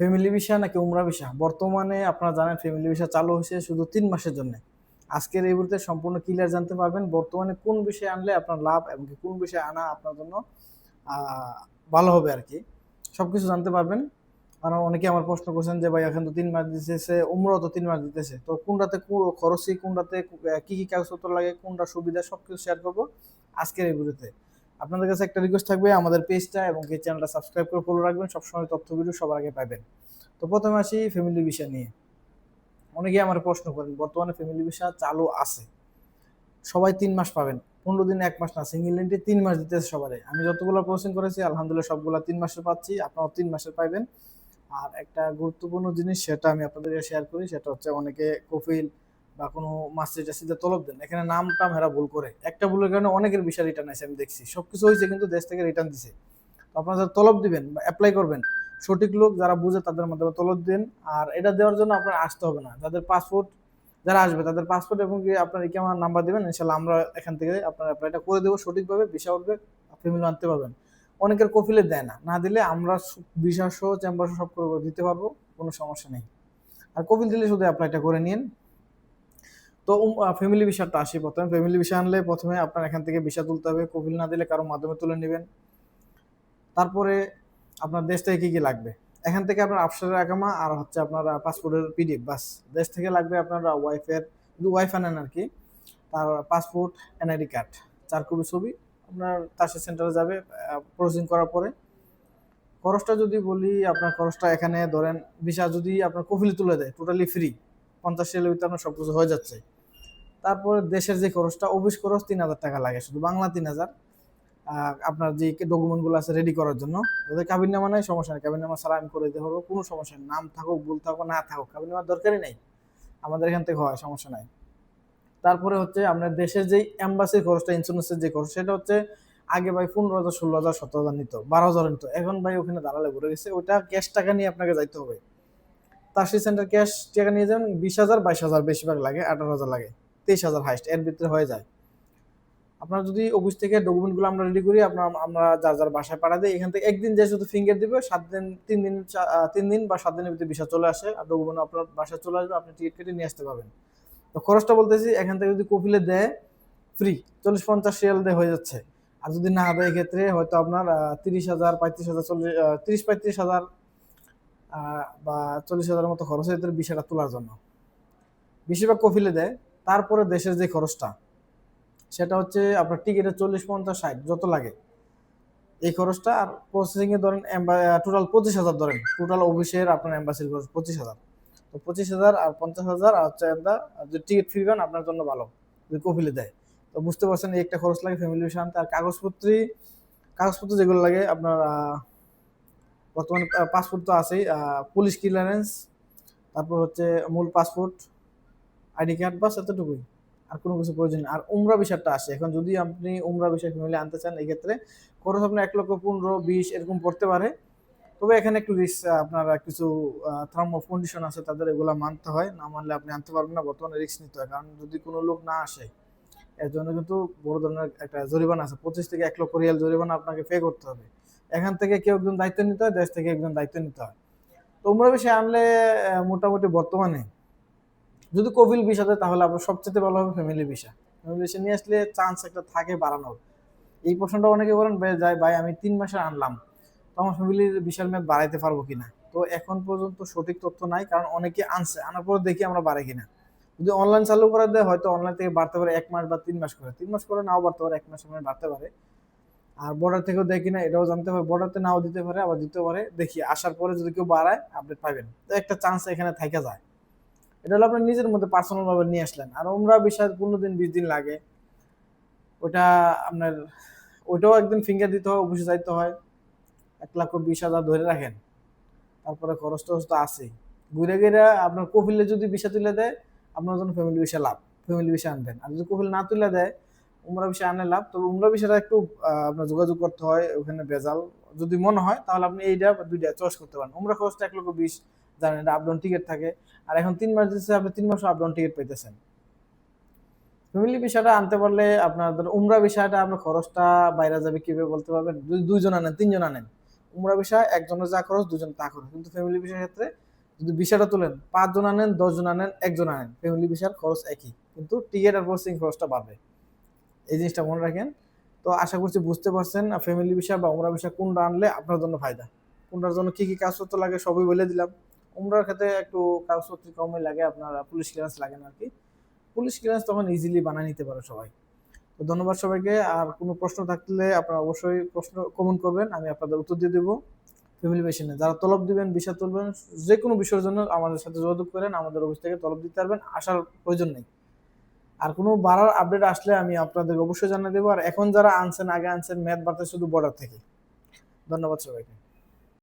Family visa নাকি উমরা visa? বর্তমানে আপনারা জানেন ফ্যামিলি ভিসা চালু হয়েছে শুধু তিন মাসের জন্য। আজকের এই মুহূর্তে সম্পূর্ণ ক্লিয়ার জানতে পারবেন বর্তমানে কোন বিষয়ে আনলে আপনার লাভ এবং কোন বিষয়ে আনা আপনার জন্য ভালো হবে আর কি। সব কিছু জানতে পারবেন। কারণ অনেকে আমার প্রশ্ন করছেন যে ভাই এখন তো তিন মাস দিতেছে, উমরাও তো তিন মাস দিতেছে। তো কোনটাতে কো- খরচি কোনটাতে কি কি কাগজপত্র লাগে, কোনটা সুবিধা সবকিছু শেয়ার করব আজকের এই ভিডিওতে আপনাদের কাছে একটা রিকোয়েস্ট থাকবে, আমাদের পেজটা এবং এই চ্যানেলটা সাবস্ক্রাইব করে ফলো রাখবেন, সবসময় তথ্য ভিডিও সবার আগে পাবেন। তো প্রথমে আসি ফ্যামিলি ভিসা নিয়ে। অনেকে আমার প্রশ্ন করেন, বর্তমানে ফ্যামিলি ভিসা চালু আছে। সবাই তিন মাস পাবেন, পনেরো দিন এক মাস না সিঙ্গেল এন্ট্রি তিন মাস দিতেছে সবারে। আমি যতগুলো প্রসেসিং করেছি, আলহামদুলিল্লাহ সবগুলো তিন মাসে পাচ্ছি, আপনারাও তিন মাসে পাইবেন। আর একটা গুরুত্বপূর্ণ জিনিস, সেটা আমি আপনাদেরকে শেয়ার করি, সেটা হচ্ছে অনেকে কফিল বা কোনো মাস্টার টাস্টিতে তলব দেন, এখানে নামটা হেরা ভুল করে। একটা ভুলের কারণে অনেকের বিষয় রিটার্ন আছে আমি দেখছি। সব কিছু হয়েছে কিন্তু দেশ থেকে রিটার্ন দিছে। তো আপনারা তলব দিবেন বা অ্যাপ্লাই করবেন, সঠিক লোক যারা বুঝে তাদের মাধ্যমে তলব দিন। আর এটা দেওয়ার জন্য আপনার আসতে হবে না। যাদের পাসপোর্ট যারা আসবে তাদের পাসপোর্ট এবং কি আপনার ইকামার নাম্বার দিবেন, ইনশাল্লাহ আমরা এখান থেকে আপনার অ্যাপ্লাইটা করে দেবো সঠিকভাবে ভিসা উঠবে ফ্যামিলি আনতে পারবেন। অনেকের কফিলে দেয় না। না দিলে আমরা ভিসা সহ চেম্বার সব করে দিতে পারব, কোনো সমস্যা নেই। আর কফিল দিলে শুধু অ্যাপ্লাইটা করে নিন তো ফ্যামিলি ভিসাটা আসি প্রথমে। ফ্যামিলি ভিসা আনলে প্রথমে আপনার এখান থেকে ভিসা তুলতে হবে। কফিল না দিলে কারোর মাধ্যমে তুলে নেবেন। তারপরে আপনার দেশ থেকে কি কি লাগবে? এখান থেকে আপনার আফসারের আকামা আর হচ্ছে আপনার পাসপোর্টের পিডিএফ বাস। দেশ থেকে লাগবে আপনার ওয়াইফের ওয়াইফ আনেন আর কি, তার পাসপোর্ট এনআইডি কার্ড চার কপি ছবি, আপনার তাসে সেন্টারে যাবে প্রসেসিং করার পরে। খরচটা যদি বলি, আপনার খরচটা এখানে ধরেন ভিসা যদি আপনার কফিলে তুলে দেয় টোটালি ফ্রি পঞ্চাশ রিয়ালের ভিতরে আপনার সব কিছু হয়ে যাচ্ছে। তারপরে দেশের যে খরচটা, অফিস খরচ তিন হাজার টাকা লাগে, শুধু বাংলা তিন হাজার। আপনার যে ডকুমেন্টগুলো আছে রেডি করার জন্য যদি কাবিন নামা নাই, সমস্যা নেই। কাবিন নামা ছাড়া আমি করে দিতে পারব, কোনো সমস্যা নেই। নাম থাকুক, ভুল থাকুক, না থাকুক কাবিন নামার দরকারই নেই। আমাদের এখান থেকে হয়, সমস্যা নাই। তারপরে হচ্ছে আপনার দেশের যে এম্বাসির খরচটা ইন্স্যুরেন্সের যে খরচ, সেটা হচ্ছে আগে ভাই পনেরো হাজার, ষোলো হাজার, সতেরো হাজার নিত, বারো হাজার নিত। এখন ভাই ওখানে দাঁড়ালে ঘুরে গেছে ওটা ক্যাশ টাকা নিয়ে আপনাকে যাইতে হবে। তাসি সেন্টার ক্যাশ টাকা নিয়ে যান বিশ হাজার, বাইশ হাজার বেশিরভাগ লাগে, আঠারো হাজার লাগে। তেইশ হাজার হাইস্ট এর ভিতরে হয়ে যায়। আপনার যদি অফিস থেকে ডকুমেন্টগুলো আমরা রেডি করি, আপনার, আমরা যার যার বাসায় পাঠা দিই, এখান থেকে একদিন যে শুধু ফিঙ্গার দিবে, সাত দিন, তিন দিন তিন দিন বা সাত দিনের ভিতরে ভিসা চলে আসে, আর ডকুমেন্ট আপনার বাসায় চলে আসবে, আপনি টিকিট কেটে নিয়ে আসতে পারবেন। তো খরচটা বলতেছি, এখান থেকে যদি কপিলে দেয় ফ্রি চল্লিশ পঞ্চাশ রিয়াল দিয়ে হয়ে যাচ্ছে। আর যদি না দেয়, এক্ষেত্রে হয়তো আপনার তিরিশ হাজার, পঁয়ত্রিশ হাজার, চল্লিশ তিরিশ পঁয়ত্রিশ হাজার বা চল্লিশ হাজারের মতো খরচ হয় বিষয়টা তোলার জন্য। বেশিরভাগ কফিলে দেয়। তারপরে দেশের যে খরচটা, সেটা হচ্ছে আপনার টিকিটের চল্লিশ, পঞ্চাশ, ষাট, যত লাগে। এই খরচটা আর প্রসেসিং এ ধরেন টোটাল পঁচিশ হাজার ধরেন। টোটাল অফিসের আপনার এম্বাসির খরচ পঁচিশ হাজার। তো পঁচিশ হাজার আর পঞ্চাশ হাজার আর হচ্ছে যে টিকিট ফ্রি পান আপনার জন্য ভালো যদি কপিলে দেয়। তো বুঝতে পারছেন একটা খরচ লাগে ফ্যামিলি বিষয় আনতে আর কাগজপত্রী, কাগজপত্র যেগুলো লাগে আপনার বর্তমানে পাসপোর্ট তো আছেই পুলিশ ক্লিয়ারেন্স তারপর হচ্ছে মূল পাসপোর্ট আইডি কার্ড বাস এতটুকুই। আর কোনো কিছু প্রয়োজন আর উমরা বিষয়টা আসে। এখন যদি আপনি উমরা বিষয় ফ্যামিলি আনতে চান, এই ক্ষেত্রে খরচ আপনার এক লক্ষ পনেরো, বিশ এরকম পড়তে পারে। তবে এখানে একটু রিস্ক আপনার কিছু থার্ম অফ কন্ডিশন আছে, তাদের এগুলো মানতে হয়। না মানলে আপনি আনতে পারবেন না, বর্তমানে রিস্ক নিতে হয়। কারণ যদি কোনো লোক না আসে, এর জন্য কিন্তু বড় ধরনের একটা জরিমানা আছে। পঁচিশ থেকে এক লক্ষ রিয়াল জরিমানা আপনাকে পে করতে হবে। এখান থেকে কেউ একজন দায়িত্ব নিতে হয়, দেশ থেকে একজন দায়িত্ব নিতে হয়। তো উমরা বিষয় আনলে মোটামুটি বর্তমানে যদি ভিসা দেয় তাহলে আপনার সবচেয়ে ভালো হবে ফ্যামিলি ভিসা ফ্যামিলি ভিসা নিয়ে আসলে চান্স একটা থাকে বাড়ানোর। এই প্রশ্নটা অনেকে বলেন যাই, ভাই, আমি তিন মাসে আনলাম, তো আমার ফ্যামিলির বিশাল মেয়াদ বাড়াইতে পারব কিনা? তো এখন পর্যন্ত সঠিক তথ্য নাই, কারণ অনেকে আনছে, আনার পর দেখি আমরা বাড়ে কিনা। যদি অনলাইন চালু করে দেয়, হয়তো অনলাইন থেকে বাড়তে পারে এক মাস বা তিন মাস করে। তিন মাস করে নাও বাড়তে পারে, এক মাস করে বাড়তে পারে। আর বর্ডার থেকেও দেয় কিনা, এটাও জানতে হবে। বর্ডারতে নাও দিতে পারে, আবার দিতে পারে। দেখি, আসার পরে যদি কেউ বাড়ায় আপডেট পাবেন। তো একটা চান্স এখানে থেকে যায়। এটা হলো আপনার নিজের মধ্যে পার্সোনাল ভাবে নিয়ে আসলেন। আর ওমরা বিষয় পনেরো দিন, বিশ দিন লাগে। ওটা আপনার, ওইটাও একদিন ফিঙ্গার দিতে হয় অফিসে যাইতে হয়। এক লাখ বিশ হাজার ধরে রাখেন। তারপরে খরচ টরচ তো আছেই ঘুরে ঘুরে আপনার কফিলে যদি বিষা তুলে দেয়, আপনার জন্য ফ্যামিলি বিষয় লাভ ফ্যামিলি বিষয় আনবেন। আর যদি কফিল না তুলে দেয়, উমরা বিষয় আনলে লাভ। তবে উমরা বিষয়টা একটু আপনার যোগাযোগ করতে হয়, ওখানে ভেজাল। যদি মনে হয়, তাহলে আপনি এইটা দুইটা চয়েস করতে পারেন। উমরা খরচটা এক লক্ষ বিশ জানেন এটা আপডাউন টিকিট থাকে। আর এখন তিন মাস দিচ্ছে আপনি তিন মাস আপডাউন টিকিট পেতেছেন ফ্যামিলি বিষয়টা আনতে পারলে আপনার ধরো উমরা বিষয়টা, আপনার খরচটা বাইরে যাবে কীভাবে বলতে পারবেন? যদি দুইজন আনেন, তিনজন আনেন। উমরা ভিসা একজনের যা খরচ দুজন তা খরচ। কিন্তু ফ্যামিলি ভিসার ক্ষেত্রে যদি ভিসাটা তোলেন, পাঁচজন আনেন, দশজন আনেন, একজন আনেন ফ্যামিলি ভিসার খরচ একই। কিন্তু টিকিট আর প্রসেসিং খরচটা বাড়বে। এই জিনিসটা মনে রাখেন। তো আশা করছি বুঝতে পারছেন ফ্যামিলি ভিসা বা উমরা ভিসা কোনটা আনলে আপনার জন্য ফায়দা? কোনটার জন্য কী কী কাজ করতে লাগে সবই বলে দিলাম। উমরার ক্ষেত্রে একটু কাগজপত্র কমই লাগে, আপনার পুলিশ ক্লিয়ারেন্স লাগে না আর কি পুলিশ ক্লিয়ারেন্স তখন ইজিলি বানিয়ে নিতে পারে সবাই। তো ধন্যবাদ সবাইকে। আর কোনো প্রশ্ন থাকলে আপনারা অবশ্যই প্রশ্ন কমেন্ট করবেন, আমি আপনাদের উত্তর দিয়ে দেবো। ফ্যামিলি মেশিনে যারা তলব দিবেন বিষয় তুলবেন, যে কোনো বিষয়ের জন্য আমাদের সাথে যোগাযোগ করেন, আমাদের অফিস থেকে তলব দিতে পারবেন, আসার প্রয়োজন নেই। আর কোনো বাড়ার আপডেট আসলে আমি আপনাদের অবশ্যই জানিয়ে দেবো। আর এখন যারা আনছেন, আগে আনছেন ম্যাথ বাড়তে শুধু বর্ডার থেকে। ধন্যবাদ সবাইকে।